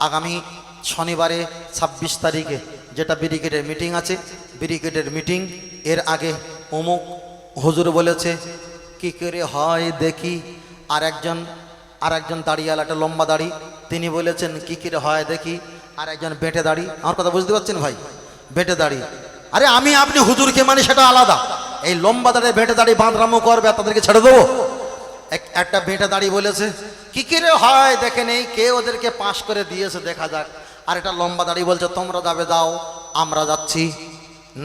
আগামী শনিবারে ছাব্বিশ তারিখে যেটা ব্রিগেডের মিটিং আছে, ব্রিগেডের মিটিং, এর আগে অমুক হুজুর বলেছে, কি করে হয় দেখি। আর একজন আর একজন দাড়িয়াল একটা লম্বা দাড়ি, তিনি বলেছেন, কি করে হয় দেখি। আর একজন বেঁটে দাড়ি, আমার কথা বুঝতে পারছেন ভাই? বেঁটে দাড়ি। আরে আমি, আপনি হুজুরকে মানে সেটা আলাদা। এই লম্বা দাঁড়িয়ে বেঁটে দাড়ি বাঁধরামো করবে তাদেরকে ছেড়ে দেবো? এক- একটা বেঁটে দাড়ি বলেছে কি করে হয়? দেখে নেই কে ওদেরকে পাশ করে দিয়েছে, দেখা যাক। আর এটা লম্বা দাড়ি বলছে, তোমরা যাবে দাও আমরা যাচ্ছি।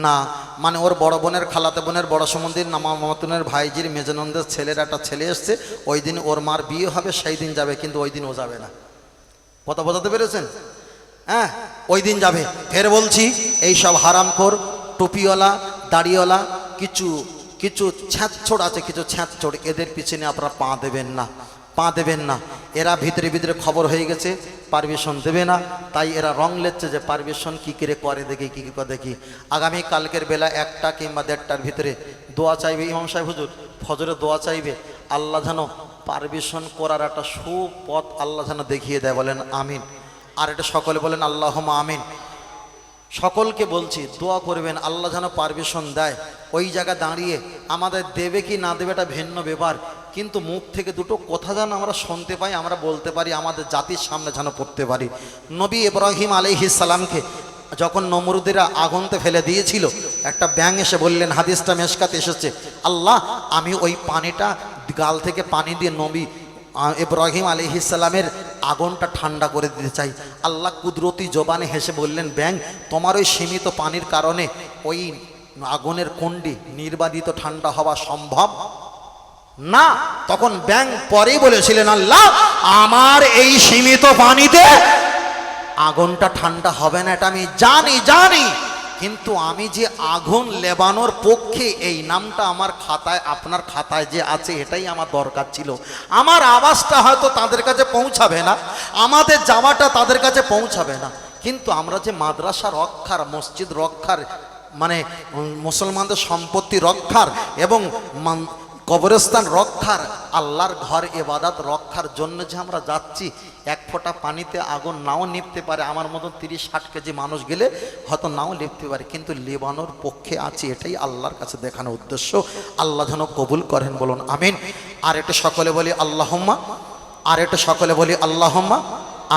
না মানে ওর বড় বোনের খালাতে বোনের বড় সমন্দির নামা মামাতুনের ভাইজির মেজনন্দের ছেলের একটা ছেলে এসছে, ওই দিন ওর মার বিয়ে হবে, সেই দিন যাবে, কিন্তু ওই দিন ও যাবে না। কথা বোঝাতে পেরেছেন? হ্যাঁ ওই দিন যাবে। ফের বলছি, এই সব হারামখোর টুপিওয়ালা, দাড়িওয়ালা, কিছু কিছু ছ্যাঁচড় আছে, কিছু ছ্যাঁচড় এদের পিছনে আপনারা পা দেবেন না। পা দেবেন না। এরা ভিতরে ভিতরে খবর হয়ে গেছে পারমিশন দেবে না। তাই এরা রং লেচ্ছে যে পারমিশন কী করে করে দেখি, কী কী করে দেখি। আগামী কালকের বেলা একটা কিংবা দেড়টার ভিতরে দোয়া চাইবে ইমাম সাহেব হুজুর? ফজরে দোয়া চাইবে? আল্লাহ যেন পারমিশন করার একটা সুপথ আল্লাহ যেন দেখিয়ে দেয়, বলেন আমিন। আর এটা সকলে বলেন আল্লাহ আমিন। সকলকে বলছি, দোয়া করবেন, আল্লাহ যেন পারমিশন দেয়। ওই জায়গা দাঁড়িয়ে আমাদের দেবে কি না দেবে এটা ভিন্ন ব্যাপার। কিন্তু মুখ থেকে দুটো কথা যেন আমরা শুনতে পাই, আমরা বলতে পারি, আমাদের জাতির সামনে যেন পড়তে পারি। নবী ইব্রাহিম আলিহিস সালামকে যখন নমরুদেরা আগুনতে ফেলে দিয়েছিল, একটা ব্যাং এসে বললেন, হাদিসটা মেশকাতে এসেছে। আল্লাহ, আমি ওই পানিটা গাল থেকে পানি দিয়ে নবী ইব্রাহিম আলিহিসাল্লামের আগুনটা ঠান্ডা করে দিতে চাই। আল্লাহ কুদরতি জবানে হেসে বললেন ব্যাং তোমার ওই সীমিত পানির কারণে ওই আগুনের কুণ্ডি নির্বাদিত ঠান্ডা হওয়া সম্ভব? না, তখন ব্যাং পরেই বলেছিলেন, আল্লাহ, আমার এই সীমিত পানিতে আগুনটা ঠান্ডা হবে না, এটা আমি জানি জানি। কিন্তু আমি যে আগুন লেবানোর পক্ষে এই নামটা আমার খাতায়, আপনার খাতায় যে আছে, এটাই আমার দরকার ছিল। আমার আওয়াজটা হয়তো তাদের কাছে পৌঁছাবে না, আমাদের যাওয়াটা তাদের কাছে পৌঁছাবে না। কিন্তু আমরা যে মাদ্রাসা রক্ষার, মসজিদ রক্ষার মানে মুসলমানদের সম্পত্তি রক্ষার এবং কবরস্থান রক্ষার, আল্লাহর ঘর এবাদাত রক্ষার জন্য যে আমরা যাচ্ছি, এক ফোঁটা পানিতে আগুন নাও নিপতে পারে, আমার মতন তিরিশ ষাট কেজি মানুষ গেলে হয়তো নাও লিপতে পারে, কিন্তু লেবানোর পক্ষে আছি, এটাই আল্লাহর কাছে দেখানো উদ্দেশ্য। আল্লাহ যেন কবুল করেন, বলুন, আমিন। আর এটা সকলে বলি, আল্লাহম্মা। আর এটা সকলে বলি, আল্লাহম্মা,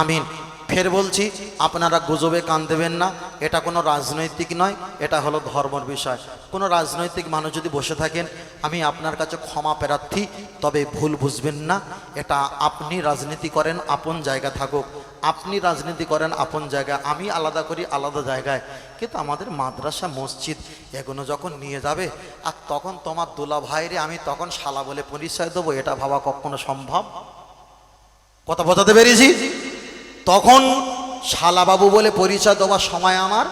আমিন। ফের বলছি, আপনারা গুজবে কান দেবেন না, এটা কোনো রাজনৈতিক নয়, এটা হলো ধর্মর বিষয়। কোনো রাজনৈতিক মানুষ যদি বসে থাকেন, আমি আপনার কাছে ক্ষমা প্রার্থী, তবে ভুল বুঝবেন না, এটা আপনি রাজনীতি করেন, আপন জায়গা থাকুক। আপনি রাজনীতি করেন, আপন জায়গায়, আমি আলাদা করি, আলাদা জায়গায়। কিন্তু আমাদের মাদ্রাসা, মসজিদ, এগুলো যখন নিয়ে যাবে, আর তখন তোমার দুলা ভাইরে আমি তখন শালা বলে পরিচয় দেবো, এটা ভাবা কখনো সম্ভব? কথা বোঝাতে পেরেছি? তখন শালাবাবু বলে, পরিচয় দেওয়ার সময় আমার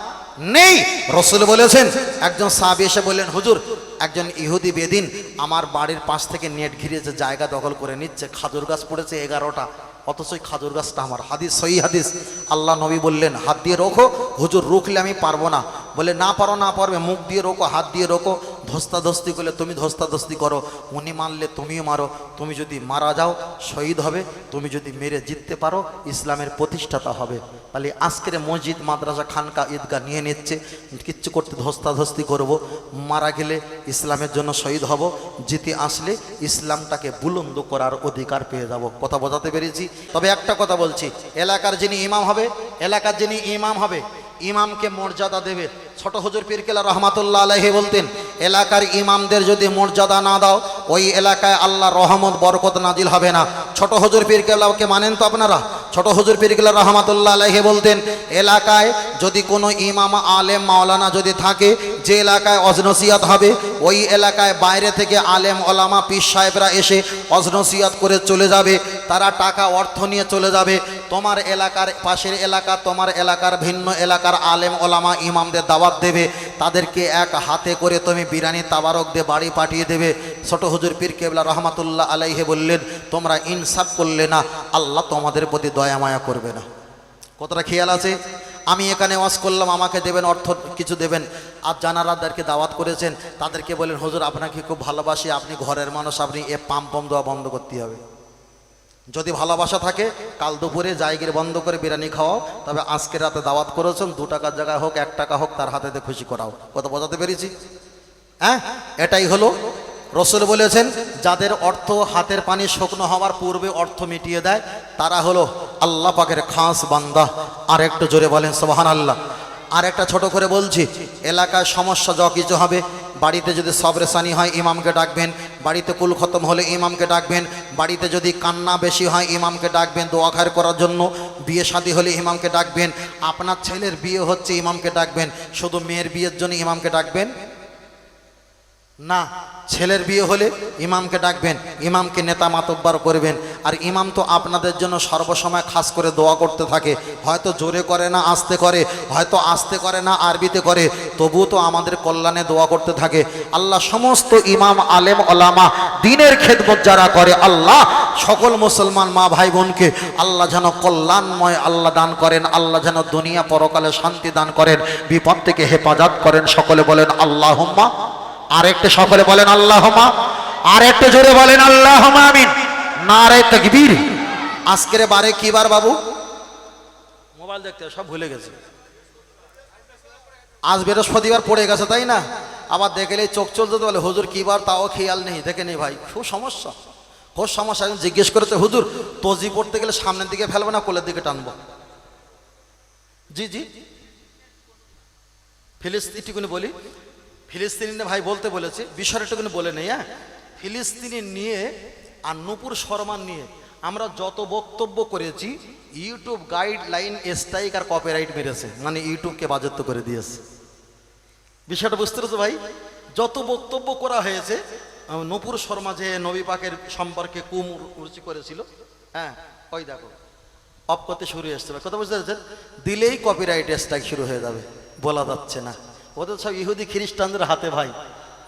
নেই। রসুল বলেছেন, একজন সাহাবি এসে বললেন, হুজুর, একজন ইহুদি বেদিন আমার বাড়ির পাশ থেকে নেট ঘিরেছে জায়গা দখল করে নিচ্ছে, খাজুর গাছ পড়েছে এগারোটা, অথচ ওই খাজুর গাছটা আমার হাদিস সই হাদিস। আল্লাহ নবী বললেন, হাত দিয়ে রোখো, হুজুর, রুখলে আমি পারব না। বলে, না পারো, না পারবে, মুখ দিয়ে রোকো হাত দিয়ে রোকো ধস্তাধস্তি করলে তুমি ধস্তাধস্তি করো, উনি মারলে তুমিও মারো। তুমি যদি মারা যাও, শহীদ হবে। তুমি যদি মেরে জিততে পারো, ইসলামের প্রতিষ্ঠাতা হবে। তাহলে আজকের মসজিদ, মাদ্রাসা, খানকা, ঈদগাহ নিয়ে নিচ্ছে। কিচ্ছু করতে ধস্তাধস্তি করব। মারা গেলে ইসলামের জন্য শহীদ হব। জিতে আসলে ইসলামটাকে বুলন্দ করার অধিকার পেয়ে যাব। কথা বোঝাতে পেরেছি? তবে একটা কথা বলছি। এলাকার যিনি ইমাম হবে, এলাকার যিনি ইমাম হবে ইমামকে মর্যাদা দেবে। ছোট হজুর পীরকেলা রহমাতুল্লাহ আলহি বলতেন, এলাকার ইমামদের যদি মর্যাদা না দাও, ওই এলাকায় আল্লাহ রহমত, বরকত নাজিল হবে না। ছোট হজুর পীরকেলাকে মানেন তো আপনারা? ছোট হুজুর পীরকেলা রহমাতুল্লাহ আলহি বলতেন, এলাকায় যদি কোনো ইমাম আলেম মাওলানা যদি থাকে, যে এলাকায় অজনসিয়াত হবে, ওই এলাকায় বাইরে থেকে আলেম ওলামা পীর সাহেবরা এসে অজনসিয়াত করে চলে যাবে, তারা টাকা অর্থ নিয়ে চলে যাবে। তোমার এলাকার পাশের এলাকা তোমার এলাকার ভিন্ন এলাকার আলেম ওলামা ইমামদের দাওয়াত দেবে। তাদেরকে এক হাতে করে তুমি বিরানি তাবারক দিয়ে বাড়ি পাঠিয়ে দেবে। ছোট হুজুর পীর কেবলা রহমাতুল্লাহ আলাইহে বললেন, তোমরা ইনসাফ করলে না, আল্লাহ তোমাদের প্রতি দয়া মায়া করবে না। কতটা খেয়াল আছে? আমি এখানে ওয়াজ করলাম, আমাকে দেবেন অর্থ কিছু দেবেন। আর জানারাদেরকে দাওয়াত করেছেন, তাদেরকে বলেন হুজুর, আপনাকে খুব ভালোবাসি, আপনি ঘরের মানুষ, আপনি এ পাম পাম দেওয়া বন্ধ করতে হবে। যদি ভালোবাসা থাকে, কাল দুপুরে জায়গির বন্ধ করে বিরিয়ানি খাওয়াও। তবে আজকে রাতে দাওয়াত করেছেন, দু টাকার জায়গায় হোক, এক টাকা হোক, তার হাতে খুশি করাও। কথা বোঝাতে পেরেছি? হ্যাঁ? এটাই হলো। রসুল বলেছেন, যাদের অর্থ হাতের পানি শুকনো হওয়ার পূর্বে অর্থ মিটিয়ে দেয়, তারা হলো আল্লাহ পাকের খাস বান্দা। আর একটু জোরে বলেন সোহান আল্লাহ আর একটা ছোট করে বলছি, এলাকায় সমস্যা যা কিছু হবে বাড়িতে যদি সবরেসানি হয়, ইমামকে ডাকবেন। বাড়িতে কুল খতম হলে ইমামকে ডাকবেন। বাড়িতে যদি কান্না বেশি হয়, ইমামকে ডাকবেন দোয়া খায়ের করার জন্য। বিয়ে শাদী হলে ইমামকে ডাকবেন। আপনার ছেলের বিয়ে হচ্ছে, ইমামকে ডাকবেন। শুধু মেয়ের বিয়ের জন্য ইমামকে ডাকবেন? না, ছেলের বিয়ে হলে ইমামকে ডাকবেন, ইমামকে নেতা মাতব্বার করবেন। আর ইমাম তো আপনাদের জন্য সর্বসময় খাস করে দোয়া করতে থাকে। হয়তো জোরে করে না, আস্তে করে, হয়তো আস্তে করে না, আরবিতে করে। তবুও তো আমাদের কল্যাণে দোয়া করতে থাকে। আল্লাহ সমস্ত ইমাম, আলেম, ওলামা, দিনের খেদমত যারা করে, আল্লাহ সকল মুসলমান মা ভাই বোনকে আল্লাহ যেন কল্যাণময় আল্লাহ দান করেন, আল্লাহ যেন দুনিয়া পরকালে শান্তি দান করেন, বিপদ থেকে হেফাজত করেন। সকলে বলেন আল্লাহ আর একটু সকলে বলেন আল্লাহ আল্লাহমা আর একটু জোরে বলেন আল্লাহ আল্লাহমা আমিন। নারে তকবীর। আজকের বারে কি বার বাবু? মোবাইল দেখতে সব ভুলে গেছে। আজ বৃহস্পতিবার পড়ে গেছে তাই না? আবার দেখলে চোখ চলতে বলে হুজুর কি বার তাও খেয়াল নেই দেখে নেই ভাই। খুব সমস্যা। খুব সমস্যা একজন জিজ্ঞেস করেছে হুজুর তজি পড়তে গেলে সামনের দিকে ফেলব না কোলের দিকে টানবো? জি জি। ফিলিস্তিনটুকুনি বলি। ফিলিস্তিনি ভাই বলতে বলেছে কিন্তু বলে নেই হ্যাঁ? ফিলিস্তিনি নিয়ে আর নূপুর শর্মা নিয়ে আমরা যত বক্তব্য করেছি, ইউটিউব গাইডলাইন স্ট্রাইক আর কপিরাইট মেরেছে মানে ইউটিউবকে বাজেত্ব করে দিয়েছে। বিষয়টা বুঝতে পেরেছ ভাই? যত বক্তব্য করা হয়েছে নূপুর শর্মা যে নবী পাকের সম্পর্কে কুম কুমুরচি করেছিল হ্যাঁ? ওই দেখো, অফ করতে শুরু আসছে কথা বুঝতে পেরেছেন? দিলেই কপিরাইট স্ট্রাইক শুরু হয়ে যাবে, বলা যাচ্ছে না। ওদের সব ইহুদি খ্রিস্টানদের হাতে ভাই,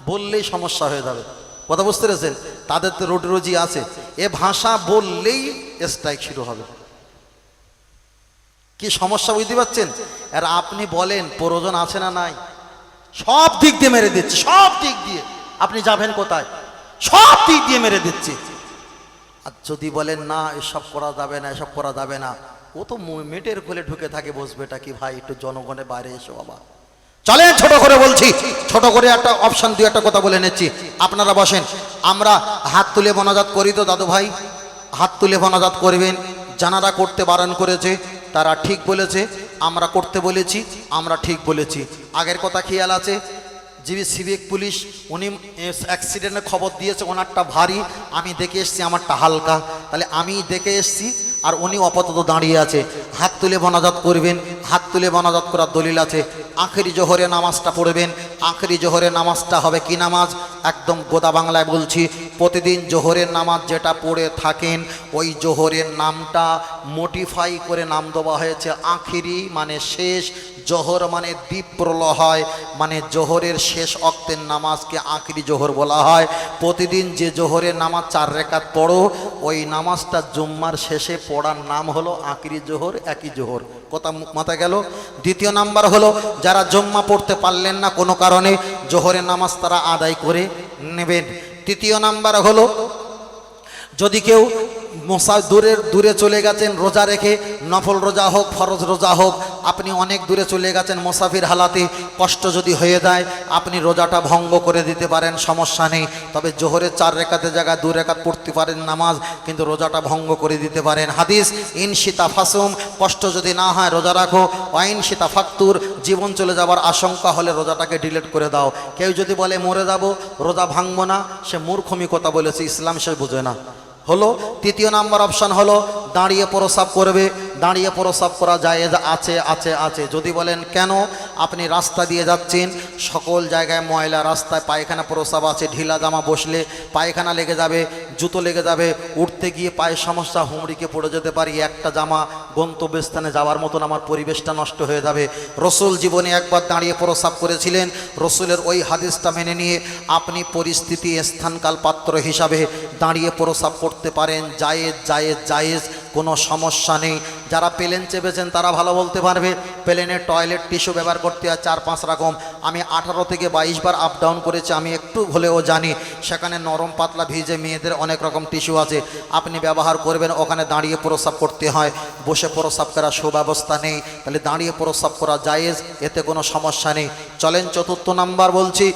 বললেই সমস্যা হয়ে যাবে। কথা বুঝতে পেরেছেন? তাদের তো রোটি রুজি আছে। এ ভাষা বললেই স্ট্রাইক শুরু হবে। কি সমস্যা বুঝতে পারছেন? আর আপনি বলেন, প্রয়োজন আছে না নাই? সব দিক দিয়ে মেরে দিচ্ছে, সব দিক দিয়ে। আপনি যাবেন কোথায়? সব দিক দিয়ে মেরে দিচ্ছে। আর যদি বলেন, না, এসব করা যাবে না, এসব করা যাবে না। ও তো মেটের কোলে ঢুকে থাকে, বসবে এটা কি ভাই? একটু জনগণের বাইরে এসো বাবা। চলেন ছোট করে বলছি। ছোট করে একটা অপশন দুই একটা কথা বলে নিচ্ছি। আপনারা বসেন। আমরা হাত তুলে বনাজাত করি তো দাদু ভাই। হাত তুলে বনাজাত করবেন। জানারা করতে বারণ করেছে, তারা ঠিক বলেছে। আমরা করতে বলেছি, আমরা ঠিক বলেছি। আগের কথা খেয়াল আছে জিবি সিভিক পুলিশ, উনি অ্যাক্সিডেন্টের খবর দিয়েছে, ওনারটা ভারী, আমি দেখে এসছি আমারটা হালকা। তাহলে আমি দেখে এসছি, আর উনি আপাতত দাঁড়িয়ে আছে। হাত তুলে বনাজাত করবেন, হাত তুলে বনাজাত করার দলিল আছে। আখেরি জোহরে নামাজটা পড়বেন, আখেরি জোহরে নামাজটা হবে কি নামাজ? একদম গোদা বাংলায় বলছি, প্রতিদিন জোহরের নামাজ যেটা পড়ে থাকেন, ওই জোহরের নামটা মোটিফাই করে নাম দেওয়া হয়েছে, আখেরি মানে শেষ জোহর মানে দ্বীপ প্রলয় মানে জোহরের শেষ অক্তের নামাজকে আখরি জোহর বলা হয়। প্রতিদিন যে জোহরের নামাজ চার রেখাত পড়ো, ওই নামাজটা জুম্মার শেষে পড়ার নাম হলো আখরি জোহর, একই জোহর। কথা মাথা গেল? দ্বিতীয় নাম্বার হলো, যারা জম্মা পড়তে পারলেন না কোনো কারণে জোহরের নামাজ তারা আদায় করে নেবেন। তৃতীয় নাম্বার হলো, যদি কেউ মশা দূরের, দূরে চলে গেছেন, রোজা রেখে, নফল রোজা হোক, ফরজ রোজা হোক, আপনি অনেক দূরে চলে গেছেন মোসাফির হালাতে, কষ্ট যদি হয়ে যায়, আপনি রোজাটা ভঙ্গ করে দিতে পারেন, সমস্যা নেই। তবে জোহরের চার রেখাতে জায়গায় দু রেখাত পড়তে পারেন নামাজ, কিন্তু রোজাটা ভঙ্গ করে দিতে পারেন। হাদিস, ইন সীতা ফাসুম, কষ্ট যদি না হয়, রোজা রাখো। ওয়াইন সীতা ফাক্তুর, জীবন চলে যাবার আশঙ্কা হলে রোজাটাকে ডিলিট করে দাও। কেউ যদি বলে, মরে যাব, রোজা ভাঙবো না, সে মূর্খমি কথা বলেছে, ইসলাম সে বুঝে না। হলো, তৃতীয় নাম্বার অপশান হলো, দাঁড়িয়ে প্রসাব করবে। দাঁড়িয়ে প্রসাব করা যায় আছে আছে আছে। যদি বলেন কেন, আপনি রাস্তা দিয়ে যাচ্ছেন, সকল জায়গায় ময়লা, রাস্তায় পায়খানা প্রসাব আছে, ঢিলা জামা বসলে পায়খানা লেগে যাবে জুতো লেগে যাবে, উঠতে গিয়ে পায়ে সমস্যা, হুমড়িকে পড়ে যেতে পারি, একটা জামা গন্তব্যস্থানে যাওয়ার মতন আমার পরিবেশটা নষ্ট হয়ে যাবে। রসুল জীবনে একবার দাঁড়িয়ে প্রসাব করেছিলেন। রসুলের ওই হাদিসটা মেনে নিয়ে আপনি পরিস্থিতি স্থানকাল পাত্র হিসাবে দাঁড়িয়ে প্রসাব করতে পারেন। জায়েজ জায়েজ জায়েজ। কোনো সমস্যা নেই। যারা প্লেন চেপেছেন, তারা ভালো বলতে পারবে। প্লেনের টয়লেট টিস্যু ব্যবহার করতে হয় চার পাঁচ রকম। আমি আঠারো থেকে বাইশ বার আপ ডাউন করেছি, আমি একটু হলেও জানি। সেখানে নরম পাতলা ভিজে মেয়েদের অনেক রকম টিস্যু আছে। আপনি ব্যবহার করবেন, ওখানে দাঁড়িয়ে প্রস্রাব করতে হয়। বসে প্রস্রাব করার সুব্যবস্থা নেই। তাহলে দাঁড়িয়ে প্রস্রাব করা জায়েজ, এতে কোনো সমস্যা নেই। চলেন চতুর্থ নাম্বার বলছি।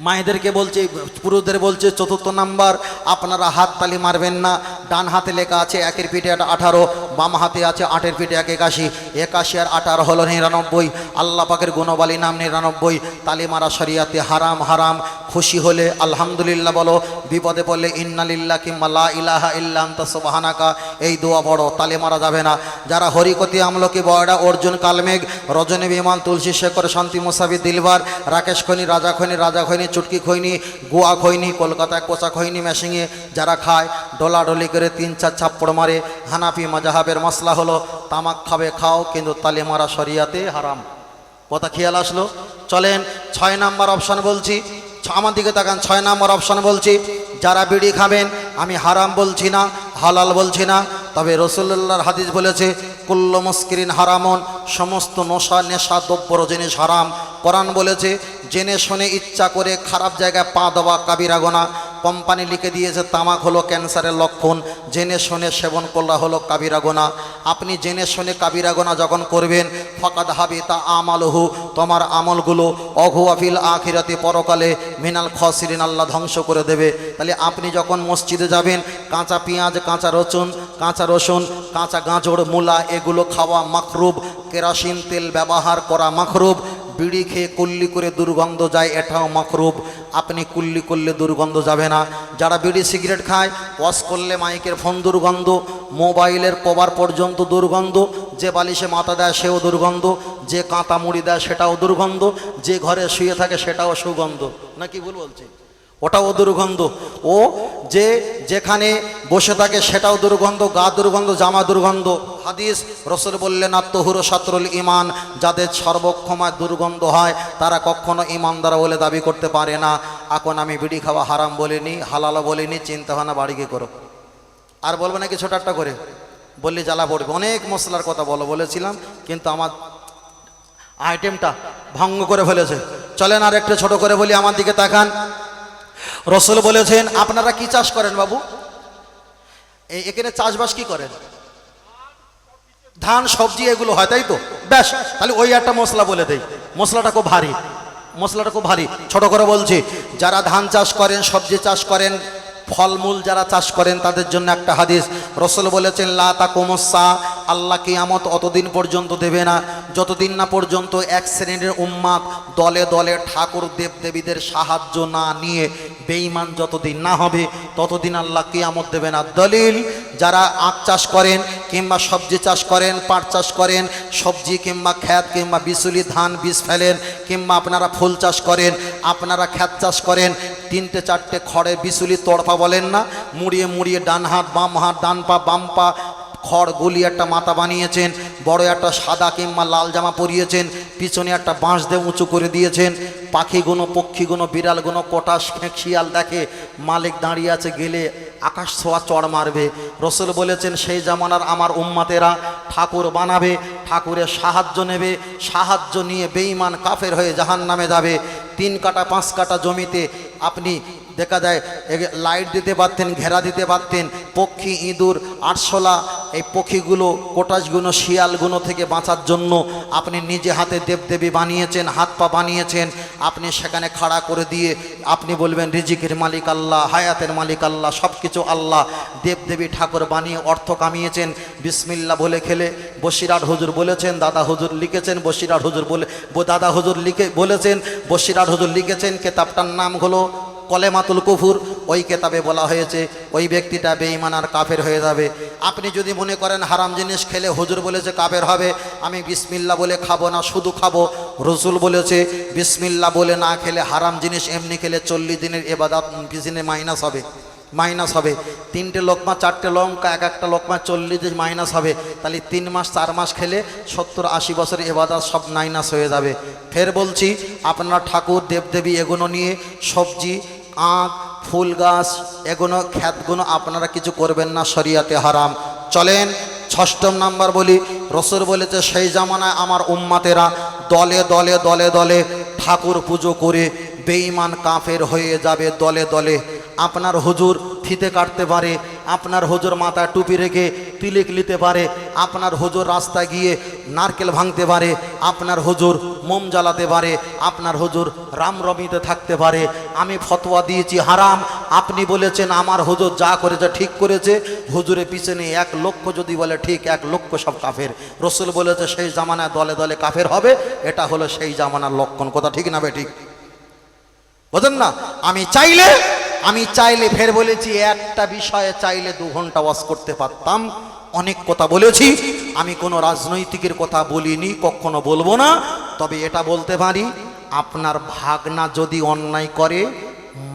মায়েদেরকে বলছে, পুরুষদের বলছে, চতুর্থ নাম্বার, আপনারা হাত তালি মারবেন না। ডান হাতে লেখা আছে, একের পিঠে আঠারো, বাম হাতে আছে আটের পিঠে এক একাশি। একাশি আর আঠারো হলো নিরানব্বই। আল্লাহ পাকের গুণবালী নাম নিরানব্বই। তালি মারা শরিয়াতে হারাম হারাম। খুশি হলে আলহামদুলিল্লাহ বলো, বিপদে পড়লে ইন্নালিল্লাহ কিংবা লা ইলাহা ইল্লাম সুবহানাকা। এই দোয়া বড় তালে মারা যাবে না। যারা হরিকতি আমলকি, বয়ডা, অর্জুন, কালমেঘ, রজনী বিমান তুলসী, শেখর, শান্তি মুসাফি দিলবার, রাকেশ খৈনি, রাজা খৈনি রাজা খৈনি চুটকি খৈনি গোয়া খৈনি কলকাতায় কোচা খৈনি মেশিংয়ে যারা খায়, ডলাডলি করে তিন চার ছাপ্পড় মারে। হানাফি মাজাহাবের মশলা হলো, তামাক খাবে, খাও, কিন্তু তালে মারা শরিয়াতে হারাম। কথা খেয়াল আসলো? চলেন, ছয় নাম্বার অপশান বলছি। আমার দিকে তাকান, ছয় নাম্বার অপশান বলছি। যারা বিড়ি খাবেন, আমি হারাম বলছি না, হালাল বলছি না। তবে রসুল্লাহর হাদিস বলেছে কুল্ল মুস্কিরিন হারামন, সমস্ত নশা, নেশা দ্রব্য জিনিস হারাম। কোরআন বলেছে, জেনে শুনে ইচ্ছা করে খারাপ জায়গায় পা দেওয়া কাবিরা গোনা। কোম্পানি লিখে দিয়েছে, তামাক হলো ক্যান্সারের লক্ষণ। জেনে শুনে সেবন করলা হলো কাবিরা গোনা আপনি জেনে শুনে কাবিরা গোনা যখন করবেন, ফকাদ হাবি তা আমালহু, তোমার আমলগুলো অঘুয়াফিল আখিরাতে পরকালে মিনাল খসিরিন, আল্লাহ ধ্বংস করে দেবে। তাহলে আপনি যখন মসজিদে যাবেন, কাঁচা পেঁয়াজ, কাঁচা রসুন কাঁচা রসুন, কাঁচা গাজর, মূলা, এগুলো খাওয়া মাখরুব। কেরাসিন তেল ব্যবহার করা মাখরুব। বিড়ি খেয়ে কুল্লি করে দুর্গন্ধ যায়, এটাও মকরুব। আপনি কুল্লি করলে দুর্গন্ধ যাবে না। যারা বিড়ি সিগারেট খায়, ওয়াশ করলে মাইকের ফোন দুর্গন্ধ, মোবাইলের কবার পর্যন্ত দুর্গন্ধ, যে বালিশে মাথা দেয় সেও দুর্গন্ধ, যে কাঁতা মুড়ি দেয় সেটাও দুর্গন্ধ, যে ঘরে শুয়ে থাকে সেটাও সুগন্ধ। নাকি ভুল বলছি? ওটাও দুর্গন্ধ। ও যে যেখানে বসে থাকে সেটাও দুর্গন্ধ, গা দুর্গন্ধ, জামা দুর্গন্ধ। হাদিস রসুল বললেন, আত্মহুর সাতরুল ইমান যাদের সর্বক্ষমায় দুর্গন্ধ হয়, তারা কখনো ইমানদার বলে দাবি করতে পারে না। এখন আমি বিড়ি খাওয়া হারাম বলিনি হালালা বলিনি চিন্তা ভাবনা বাড়ি গিয়ে করো। আর বলব নাকি ছোট একটা করে? বললি জ্বালা পড়বে। অনেক মশলার কথা বলো, বলেছিলাম, কিন্তু আমার আইটেমটা ভঙ্গ করে ফেলেছে। চলেন আর একটু ছোট করে বলি, আমার দিকে তাকান। রসুল বলেছেন, আপনারা কি চাষ করেন বাবু? এখানে চাষবাস কি করেন? ধান, সবজি এগুলো হয়, তাই তো? ব্যাস, তাহলে ওই একটা মশলা বলে দেয় মশলাটা খুব ভারী, মশলাটা খুব ভারী। ছোট করে বলছি, যারা ধান চাষ করেন, সবজি চাষ করেন ফলমূল যারা চাষ করেন তাদের জন্য একটা হাদিস। রসুল বলেছেন, লা তা কোমসা আল্লাহ কিয়ামত অতদিন পর্যন্ত দেবে না। যতদিন না পর্যন্ত এক শ্রেণির উম্মাদ দলে দলে ঠাকুর দেব দেবীদের সাহায্য না নিয়ে বেঈমান যতদিন না হবে, ততদিন আল্লাহ কিয়ামত দেবে না। দলিল, যারা আখ চাষ করেন কিংবা সবজি চাষ করেন, পাট চাষ করেন, সবজি কিংবা খ্যাত কিংবা বিচুলি, ধান, বীজ ফেলেন কিংবা আপনারা ফুল চাষ করেন, আপনারা খ্যাত চাষ করেন তিনটে চারটে খড়ে বিচুলি তড়পা বলেন না, মুড়িয়ে মুড়িয়ে ডান হাত, বাম হাত, ডান পা, বাম পা, খড় গুলি একটা মাথা বানিয়েছেন, বড় একটা সাদা কিংবা লাল জামা পরিয়েছেন, পিছনে একটা বাঁশ দিয়ে উঁচু করে দিয়েছেন পাখিগুলো পক্ষীগুলো বিড়ালগুলো কটাস শিয়াল দেখে মালিক দাঁড়িয়ে আছে, গেলে আকাশ ছোঁয়া চড় মারবে। রসুল বলেছেন, সেই জামানার আমার উম্মাতেরা ঠাকুর বানাবে, ঠাকুরের সাহায্য নেবে, সাহায্য নিয়ে বেঈমান কাফের হয়ে জাহান নামে যাবে। তিন কাটা, পাঁচ কাটা জমিতে আপনি দেখা যায় লাইট দিতে পারতেন, ঘেরা দিতে পারতেন, পক্ষী, ইঁদুর, আরশোলা এই পক্ষীগুলো কোটাসগুলো শিয়ালগুলো থেকে বাঁচার জন্য আপনি নিজে হাতে দেবদেবী বানিয়েছেন, হাত পা বানিয়েছেন, আপনি সেখানে খাড়া করে দিয়ে আপনি বলবেন, রিজিকের মালিক আল্লাহ, হায়াতের মালিক আল্লাহ সব কিছু আল্লাহ। দেবদেবী ঠাকুর বানিয়ে অর্থ কামিয়েছেন বিসমিল্লা বলে খেলে বসিরাট হুজুর বলেছেন, দাদা হুজুর লিখেছেন বসিরাট হুজুর বলে, দাদা হুজুর লিখে বলেছেন বসিরাট হুজুর লিখেছেন, কেতাবটার নাম হলো কলেমাতুল কুফুর, ওই কেতাবে বলা হয়েছে, ওই ব্যক্তিটা বেঈমান আর কাফের হয়ে যাবে। আপনি যদি মনে করেন হারাম জিনিস খেলে হুজুর বলেছে কাফের হবে, আমি বিসমিল্লা বলে খাব না, শুধু খাব। রসুল বলেছে বিসমিল্লা বলে না খেলে হারাম জিনিস, এমনি খেলে চল্লিশ দিনের এবাদাত দিনে মাইনাস হবে। মাইনাস হবে। তিনটে লোকমা, চারটে লঙ্কা, এক একটা লোকমা চল্লিশ মাইনাস হবে। তাহলে তিন মাস, চার মাস খেলে সত্তর আশি বছর এবাদাত সব মাইনাস হয়ে যাবে। ফের বলছি, আপনারা ঠাকুর, দেবদেবী এগুলো নিয়ে সবজি, আখ, ফুল গাছ, এগুলো খ্যাতগুলো আপনারা কিছু করবেন না, শরিয়াতে হারাম। চলেন, ষষ্ঠম নাম্বার বলি, রসুল বলেছে, সেই জামানায় আমার উম্মাতেরা দলে দলে দলে দলে ঠাকুর পুজো করে বেঈমান কাফের হয়ে যাবে দলে দলে। আপনার হুজুর ফিতে কাটতে পারে, আপনার হুজুর মাথায় টুপি রেখে তিলিক নিতে পারে, আপনার হুজুর রাস্তায় গিয়ে নারকেল ভাঙতে পারে, আপনার হুজুর মোম জ্বালাতে পারে, আপনার হুজুর রামরমিতে থাকতে পারে। আমি ফতোয়া দিয়েছি, হারাম, আপনি বলেছেন আমার হুজুর যা করেছে ঠিক করেছে, হুজুরের পিছনে এক লক্ষ যদি বলে ঠিক, এক লক্ষ সব কাফের। রসুল বলেছে, সেই জামানায় দলে দলে কাফের হবে, এটা হলো সেই জামানার লক্ষণ। কথা ঠিক না বে ঠিক? বোঝেন না? আমি চাইলে আমি চাইলে ফের বলেছি, একটা বিষয়ে চাইলে দু ঘণ্টা ওয়াজ করতে পারতাম। অনেক কথা বলেছি, আমি কোনো রাজনৈতিকের কথা বলিনি, কখনো বলব না, তবে এটা বলতে পারি, আপনার ভাগনা যদি অন্যায় করে,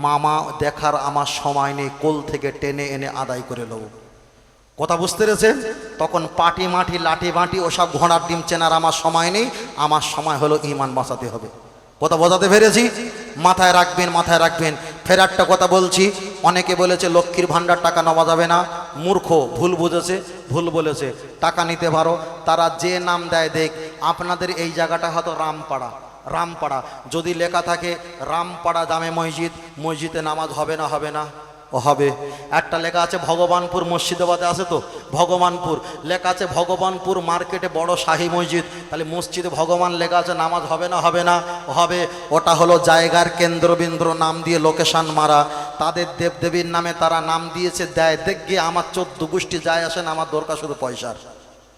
মামা দেখার আমার সময় নেই, কোল থেকে টেনে এনে আদায় করে নেব। কথা বুঝতে পেরেছেন? তখন পাটি মাটি, লাঠি বাটি ওসব ঘোড়ার ডিম চেনার আমার সময় নেই, আমার সময় হলো ইমান বাঁচাতে হবে। কথা বোঝাতে পেরেছি? মাথায় রাখবেন মাথায় রাখবেন। ফের একটা কথা বলছি, অনেকে বলেছে লক্ষ্মীর ভাণ্ডার টাকা নেওয়া যাবে না। মূর্খ, ভুল বুঝেছে, ভুল বলেছে। টাকা নিতে পারো, তারা যে নাম দেয় দেখ, আপনাদের এই জায়গাটা হয়তো রামপাড়া রামপাড়া। যদি লেখা থাকে, রামপাড়া জামে মসজিদ, মসজিদে নামাজ হবে না হবে না। হবে। একটা লেখা আছে, ভগবানপুর মসজিদাবাদে আছে তো? ভগবানপুর। লেখা আছে, ভগবানপুর মার্কেটে বড় শাহী মসজিদ। তাহলে মসজিদে ভগবান লেখা আছে, নামাজ হবে না হবে না? হবে। ওটা হলো জায়গার কেন্দ্রবিন্দ্র নাম দিয়ে লোকেশন মারা। তাদের দেবদেবীর নামে তারা নাম দিয়েছে, দেয়। দেখ গিয়ে আমার চোদ্দ গোষ্ঠী যায় আসেন, আমার দরকার শুধু পয়সার।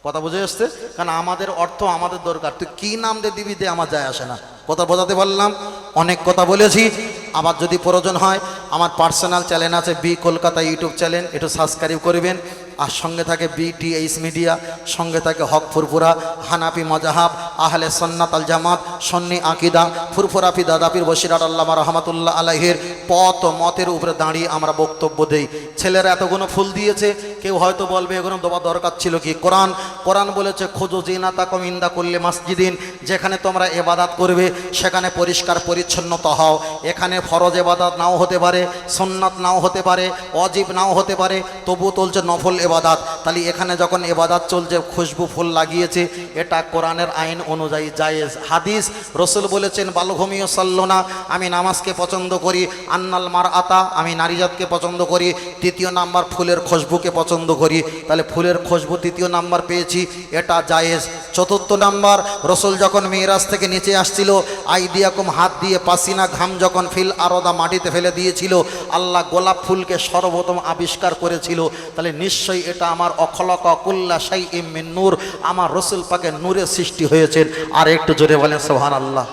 কথা বুঝে আসছে কারণ আমাদের অর্থ আমাদের দরকার। তুই কি নাম দিয়ে দিবি দিয়ে আমার যায় আসে না। কথা বোঝাতে পারলাম? অনেক কথা বলেছি। আবার যদি প্রয়োজন হয়, আমার পার্সোনাল চ্যানেল আছে বি কলকাতা ইউটিউব চ্যানেল একটু সাবস্ক্রাইব করবেন। আর সঙ্গে থাকে বিটিএইচ মিডিয়া সঙ্গে থাকে হক ফুরফুরা, হানাফি মজাহাব, আহলে সন্নাত আল জামাত, সন্নি আকিদা ফুরফুরাফি দাদাপির বসিরাট আল্লামা রহমতুল্লাহ আলাহের পথ মতের উপরে দাঁড়িয়ে আমরা বক্তব্য দেই। ছেলেরা এতগুলো ফুল দিয়েছে, কেউ হয়তো বলবে এগুলো দেওয়া দরকার ছিল কি? কোরআন কোরআন বলেছে খোঁজো জিনা তাকম ইন্দা করলে মাসজিদিন যেখানে তোমরা এবাদাত করবে, সেখানে পরিষ্কার পরিচ্ছন্নতা হও। এখানে ফরজ এবাদাত নাও হতে পারে সন্ন্যাত নাও হতে পারে অজীব নাও হতে পারে তবু চলছে নফল এবাদাত তাহলে এখানে যখন এবাদাত চলছে, খুশবু ফুল লাগিয়েছে, এটা কোরআনের আইন অনুযায়ী জায়েজ। হাদিস রসুল বলেছেন বালঘমিও সাল্লনা, আমি নামাজকে পছন্দ করি, আন্নাল মার আতা আমি নারীজাতকে পছন্দ করি, তৃতীয় নাম্বার ফুলের খুশবুকে পছন্দ করি। তাহলে ফুলের খুশবু তৃতীয় নাম্বার পেয়েছি, এটা জায়েজ। চতুর্থ নাম্বার, রসুল যখন মেয়েরাজ থেকে নিচে আসছিল আই দিয়াকুম হাত দিয়ে পাসিনা ঘাম যখন ফিল আরদা মাটিতে ফেলে দিয়েছিল, আল্লাহ গোলাপ ফুলকে সর্বপ্রথম আবিষ্কার করেছিল। তাহলে নিশ্চয়ই এটা আমার অখলক কুল্লা সাই ইমিন নূর। আমার রসুল পাকে নূরের সৃষ্টি হয়েছেন। আর একটু জোরে বলেন সোহান আল্লাহ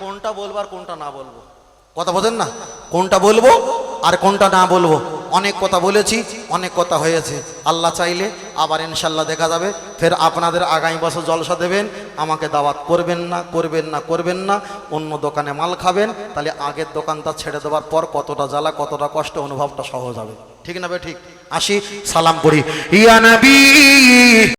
কোনটা বলব আর কোনটা না বলব? কথা বলেন না? কোনটা বলব আর কোনটা না বলব? অনেক কথা বলেছি, অনেক কথা হয়েছে। আল্লাহ চাইলে আবার ইনশাল্লাহ দেখা যাবে। ফের আপনাদের আগামী বছর জলসা দেবেন, আমাকে দাওয়াত করবেন না করবেন না করবেন না, অন্য দোকানে মাল খাবেন, তাহলে আগের দোকানটা ছেড়ে দেওয়ার পর কতটা জ্বালা, কতটা কষ্ট, অনুভবটা সহজ হবে। ঠিক না বে ঠিক। আসি, সালাম করি। ইয়া নবী!